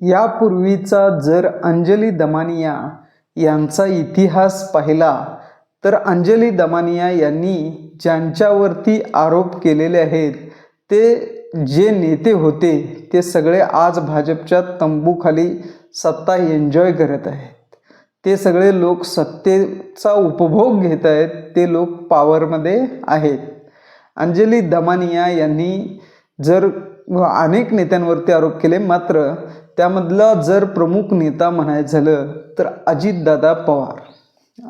यापूर्वीचा जर अंजली दमानिया यांचा इतिहास पाहिला तर अंजली दमानिया यांनी ज्यांच्यावरती आरोप केलेले आहेत ते जे नेते होते ते सगळे आज भाजपच्या तंबूखाली सत्ता एन्जॉय करत आहेत. ते सगळे लोक सत्तेचा उपभोग घेत आहेत ते लोक पॉवरमध्ये आहेत. अंजली दमानिया यांनी जर अनेक नेत्यांवरती आरोप केले मात्र त्यामधला जर प्रमुख नेता म्हणायचं झालं तर अजितदादा पवार.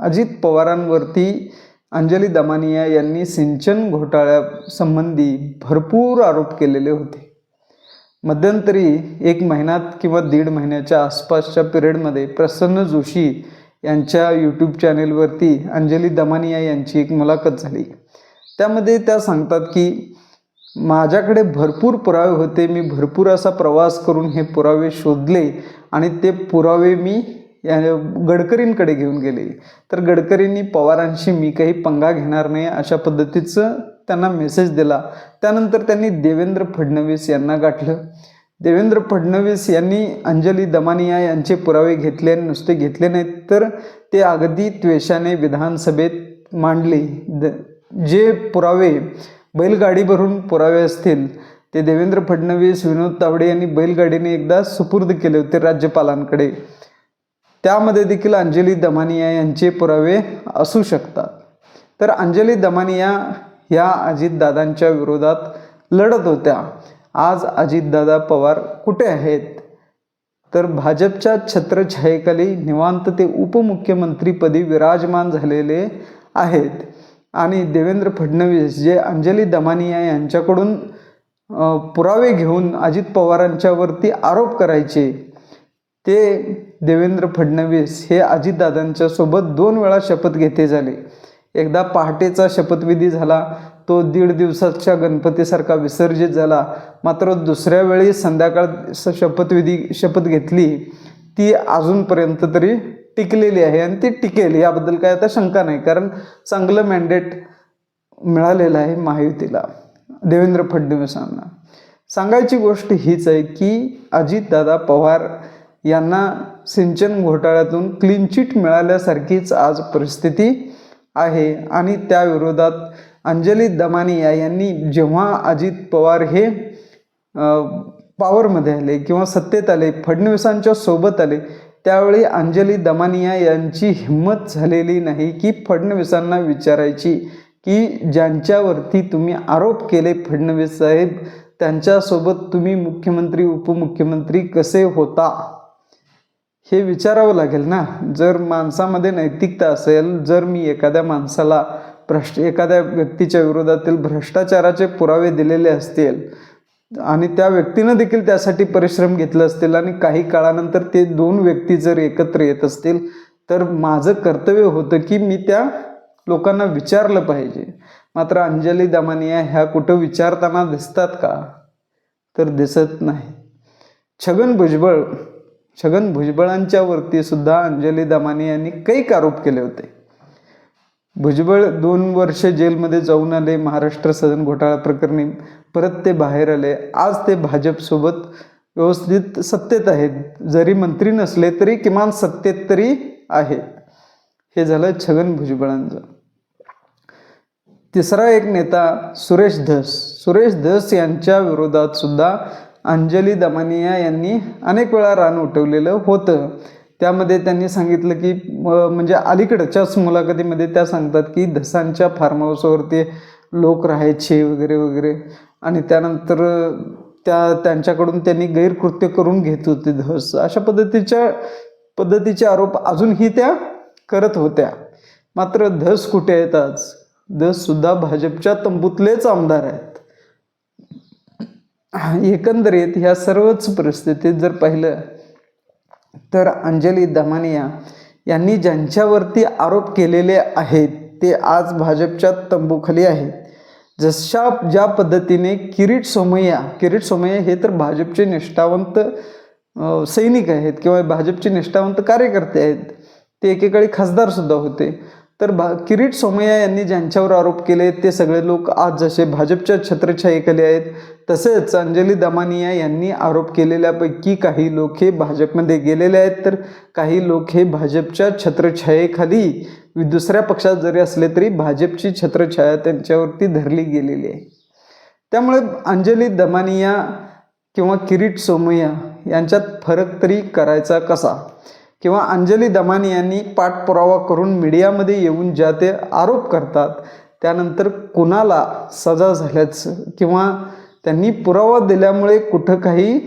अजित पवारांवरती अंजली दमानिया यांनी सिंचन घोटाळ्यासंबंधी भरपूर आरोप केलेले होते. मध्यंतरी एक महिन्यात किंवा दीड महिन्याच्या आसपासच्या पिरियडमध्ये प्रसन्न जोशी यांच्या यूट्यूब चॅनेलवरती अंजली दमानिया यांची एक मुलाखत झाली. त्यामध्ये त्या सांगतात की माझ्याकडे भरपूर पुरावे होते. मी भरपूर असा प्रवास करून हे पुरावे शोधले आणि ते पुरावे मी या गडकरींकडे घेऊन गेले. तर गडकरींनी पवारांशी मी काही पंगा घेणार नाही अशा पद्धतीचं त्यांना मेसेज दिला. त्यानंतर त्यांनी देवेंद्र फडणवीस यांना गाठलं. देवेंद्र फडणवीस यांनी अंजली दमानिया यांचे पुरावे घेतले आणि नुसते घेतले नाहीत तर ते अगदी त्वेषाने विधानसभेत मांडले. द जे पुरावे बैलगाडी भरून पुरावे असतील ते देवेंद्र फडणवीस विनोद तावडे यांनी बैलगाडीने एकदा सुपूर्द केले होते राज्यपालांकडे. त्यामध्ये देखील अंजली दमानिया यांचे पुरावे असू शकतात. तर अंजली दमानिया ह्या अजितदादांच्या विरोधात लढत होत्या. आज अजितदादा पवार कुठे आहेत? तर भाजपच्या छत्रछायेखाली निवांत ते उपमुख्यमंत्रीपदी विराजमान झालेले आहेत. आणि देवेंद्र फडणवीस जे अंजली दमानिया यांच्याकडून पुरावे घेऊन अजित पवारांच्यावरती आरोप करायचे ते देवेंद्र फडणवीस हे अजितदादांच्या सोबत दोन वेळा शपथ घेते झाले. एकदा पहाटेचा शपथविधी झाला तो दीड दिवसाच्या गणपतीसारखा विसर्जित झाला. मात्र दुसऱ्या वेळी संध्याकाळ शपथविधी शपथ घेतली ती अजूनपर्यंत तरी टिकलेली आहे आणि ती टिकेल याबद्दल काय आता शंका नाही कारण चांगलं मॅन्डेट मिळालेलं आहे महायुतीला. देवेंद्र फडणवीसांना. सांगायची गोष्ट हीच आहे की अजितदादा पवार यांना सिंचन घोटाळ्यातून क्लीन चिट मिळाल्यासारखीच आज परिस्थिती आहे आणि त्याविरोधात अंजली दमानिया यांनी जेव्हा अजित पवार हे पॉवरमध्ये आले किंवा सत्तेत आले फडणवीसांच्या सोबत आले त्यावेळी अंजली दमानिया यांची हिंमत झालेली नाही की फडणवीसांना विचारायची की ज्यांच्यावरती तुम्ही आरोप केले फडणवीस साहेब त्यांच्यासोबत तुम्ही मुख्यमंत्री उपमुख्यमंत्री कसे होता? हे विचारावं लागेल ना? जर माणसामध्ये नैतिकता असेल जर मी एखाद्या माणसाला भ्रष्ट एखाद्या व्यक्तीच्या विरोधातील भ्रष्टाचाराचे पुरावे दिलेले असतील आणि त्या व्यक्तीनं देखील त्यासाठी परिश्रम घेतले असतील आणि काही काळानंतर ते दोन व्यक्ती जर एकत्र येत असतील तर माझं कर्तव्य होतं की मी त्या लोकांना विचारलं पाहिजे. मात्र अंजली दमानिया ह्या कुठं विचारताना दिसतात का? तर दिसत नाही. छगन भुजबळ छगन भुजबळांच्या वरती सुद्धा अंजली दमानी यांनी कैक आरोप केले होते. भुजबळ दोन वर्ष जेलमध्ये जाऊन आले महाराष्ट्र सदन घोटाळा प्रकरणी परत ते बाहेर आले. आज ते भाजपसोबत व्यवस्थित सत्तेत आहेत. जरी मंत्री नसले तरी किमान सत्तेत तरी आहेत. हे झालं छगन भुजबळांचं. तिसरा एक नेता सुरेश धस. सुरेश धस यांच्या विरोधात सुद्धा अंजली दमानिया यांनी अनेक वेळा रान उठवलेलं होतं. त्यामध्ये त्यांनी सांगितलं की म्हणजे अलीकडच्याच मुलाखतीमध्ये त्या सांगतात की धसांच्या फार्म हाऊसवरती लोक राहायचे वगैरे वगैरे. आणि त्यानंतर त्या त्यांच्याकडून त्यांनी गैरकृत्य करून घेत होते धस. अशा पद्धतीच्या पद्धतीचे आरोप अजूनही त्या करत होत्या. मात्र धस कुठे आहेत आज? धससुद्धा भाजपच्या तंबूतलेच आमदार आहेत. एकंदरीत ह्या सर्वच परिस्थितीत जर पाहिलं तर अंजली दमानिया यांनी ज्यांच्यावरती आरोप केलेले आहेत ते आज भाजपच्या तंबूखाली आहेत. जशा ज्या पद्धतीने किरीट सोमय्या किरीट सोमय्या हे तर भाजपचे निष्ठावंत सैनिक आहेत किंवा भाजपचे निष्ठावंत कार्यकर्ते आहेत. ते एकेकाळी खासदारसुद्धा होते. तर भा किरीट सोमय्या यांनी ज्यांच्यावर आरोप केले ते सगळे लोक आज जसे भाजपच्या छत्रछायेखाली आहेत तसेच अंजली दमानिया यांनी आरोप केलेल्यापैकी काही लोक हे भाजपमध्ये गेलेले आहेत. तर काही लोक हे भाजपच्या छत्रछायेखाली दुसऱ्या पक्षात जरी असले तरी भाजपची छत्रछाया त्यांच्यावरती धरली गेलेली आहे. त्यामुळे अंजली दमानिया किंवा किरीट सोमय्या यांच्यात फरक तरी करायचा कसा? किंवा अंजली दमानी यांनी पाठपुरावा करून मीडियामध्ये येऊन ज्या ते आरोप करतात त्यानंतर कुणाला सजा झाल्याचं किंवा त्यांनी पुरावा दिल्यामुळे कुठं काही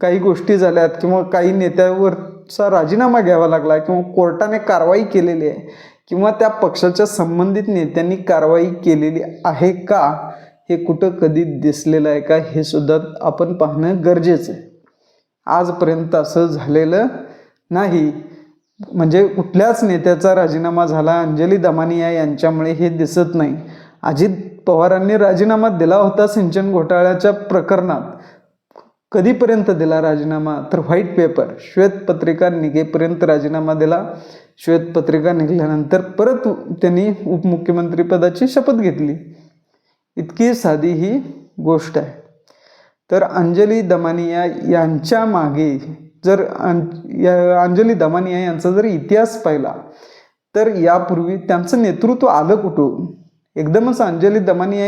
काही गोष्टी झाल्यात किंवा काही नेत्यावरचा राजीनामा घ्यावा लागला किंवा कोर्टाने कारवाई केलेली आहे किंवा त्या पक्षाच्या संबंधित नेत्यांनी कारवाई केलेली आहे का हे कुठं कधी दिसलेलं आहे का हे सुद्धा आपण पाहणं गरजेचं आहे. आजपर्यंत असं झालेलं नाही. म्हणजे कुठल्याच नेत्याचा राजीनामा झाला अंजली दमानिया यांच्यामुळे हे दिसत नाही. अजित पवारांनी राजीनामा दिला होता सिंचन घोटाळ्याच्या प्रकरणात. कधीपर्यंत दिला राजीनामा? तर व्हाईट पेपर. श्वेतपत्रिका निघेपर्यंत राजीनामा दिला. श्वेतपत्रिका निघाल्यानंतर परत त्यांनी उपमुख्यमंत्रीपदाची शपथ घेतली. इतकी साधी ही गोष्ट आहे. तर अंजली दमानिया यांच्या मागे जर अं या अंजली दमानिया यांचा जर इतिहास पाहिला तर यापूर्वी त्यांचं नेतृत्व आलं कुठून? एकदमच अंजली दमानिया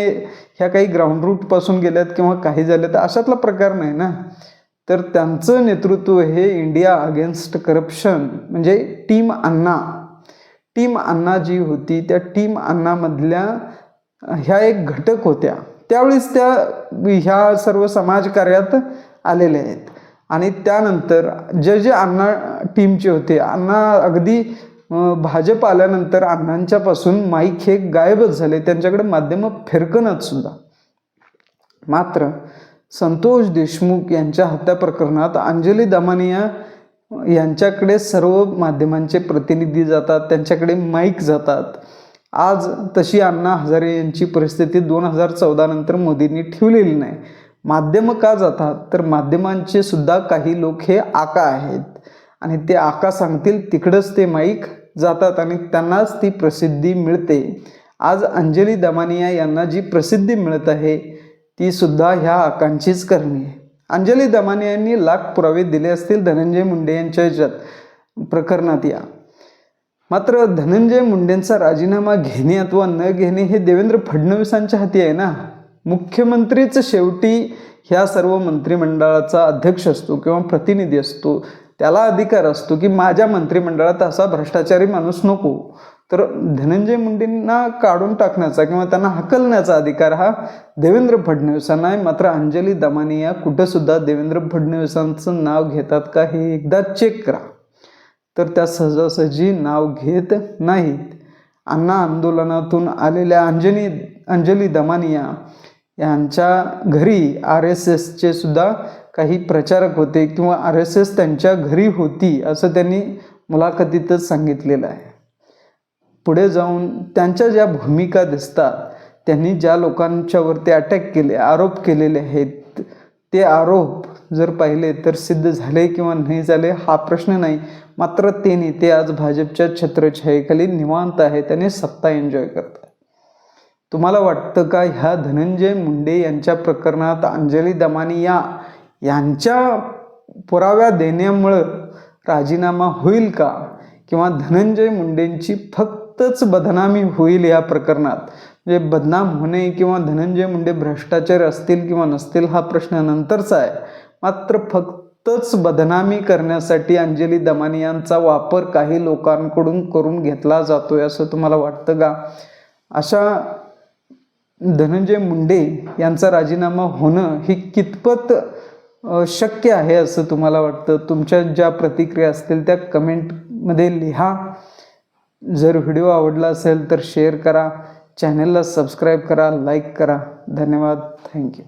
ह्या काही ग्राउंड रूटपासून गेल्यात किंवा काही झालं तर अशातला प्रकार नाही ना? तर त्यांचं नेतृत्व हे इंडिया अगेन्स्ट करप्शन म्हणजे टीम अण्णा. टीम अण्णा जी होती त्या टीम अण्णामधल्या ह्या एक घटक होत्या. त्यावेळेस त्या ह्या सर्व समाजकार्यात आलेल्या आहेत. आणि त्यानंतर जे जे अण्णा टीमचे होते अण्णा अगदी भाजप आल्यानंतर अण्णांच्यापासून माईक हे गायबच झाले. त्यांच्याकडे माध्यमं फिरकणत सुद्धा. मात्र संतोष देशमुख यांच्या हत्या प्रकरणात अंजली दमानिया यांच्याकडे सर्व माध्यमांचे प्रतिनिधी जातात त्यांच्याकडे माईक जातात. आज तशी अण्णा हजारे यांची परिस्थिती दोन हजार चौदा नंतर मोदींनी ठेवलेली नाही. माध्यमं का जातात? तर माध्यमांचे सुद्धा काही लोक हे आका आहेत. आणि ते आका सांगतील तिकडंच ते माईक जातात आणि त्यांनाच ती प्रसिद्धी मिळते. आज अंजली दमानिया यांना जी प्रसिद्धी मिळत आहे ती सुद्धा ह्या आकांचीच करणी आहे. अंजली दमानिया यांनी लाख पुरावे दिले असतील धनंजय मुंडे यांच्या ह्याच्यात प्रकरणात या. मात्र धनंजय मुंडेंचा राजीनामा घेणे अथवा न घेणे हे देवेंद्र फडणवीसांच्या हाती आहे ना? मुख्यमंत्रीच शेवटी ह्या सर्व मंत्रिमंडळाचा अध्यक्ष असतो किंवा प्रतिनिधी असतो त्याला अधिकार असतो की माझ्या मंत्रिमंडळात असा भ्रष्टाचारी माणूस नको. तर धनंजय मुंडेंना काढून टाकण्याचा किंवा त्यांना हकलण्याचा अधिकार हा देवेंद्र फडणवीसांना आहे. मात्र अंजली दमानिया कुठंसुद्धा देवेंद्र फडणवीसांचं नाव घेतात का हे एकदा चेक करा. तर त्या सहजासहजी नाव घेत नाहीत. अण्णा आंदोलनातून आलेल्या अंजनी अंजली दमानिया यांच्या घरी आर एस एसचे सुद्धा काही प्रचारक होते किंवा आर एस एस त्यांच्या घरी होती असं त्यांनी मुलाखतीतच सांगितलेलं आहे. पुढे जाऊन त्यांच्या ज्या भूमिका दिसतात त्यांनी ज्या लोकांच्यावरती अटॅक केले आरोप केलेले आहेत ते आरोप जर पाहिले तर सिद्ध झाले किंवा नाही झाले हा प्रश्न नाही. मात्र ते नेते आज भाजपच्या छत्रछायेखाली निवांत आहे त्याने सत्ता एन्जॉय करतात. तुम्हाला वाटतं का ह्या धनंजय मुंडे यांच्या प्रकरणात अंजली दमानिया यांच्या पुराव्या देण्यामुळं राजीनामा होईल का? किंवा धनंजय मुंडेंची फक्तच बदनामी होईल या प्रकरणात? म्हणजे बदनाम होणे किंवा धनंजय मुंडे भ्रष्टाचार असतील किंवा नसतील हा प्रश्न नंतरचा आहे. मात्र फक्तच बदनामी करण्यासाठी अंजली दमानियांचा वापर काही लोकांकडून करून घेतला जातोय असं तुम्हाला वाटतं का? अशा धनंजय मुंडे यांचा राजीनामा होणं ही कितपत शक्य आहे असं तुम्हाला वाटतं? तुमच्या ज्या प्रतिक्रिया असतील त्या कमेंटमध्ये लिहा. जर व्हिडिओ आवडला असेल तर शेअर करा. चॅनलला सबस्क्राईब करा लाईक करा. धन्यवाद. थँक्यू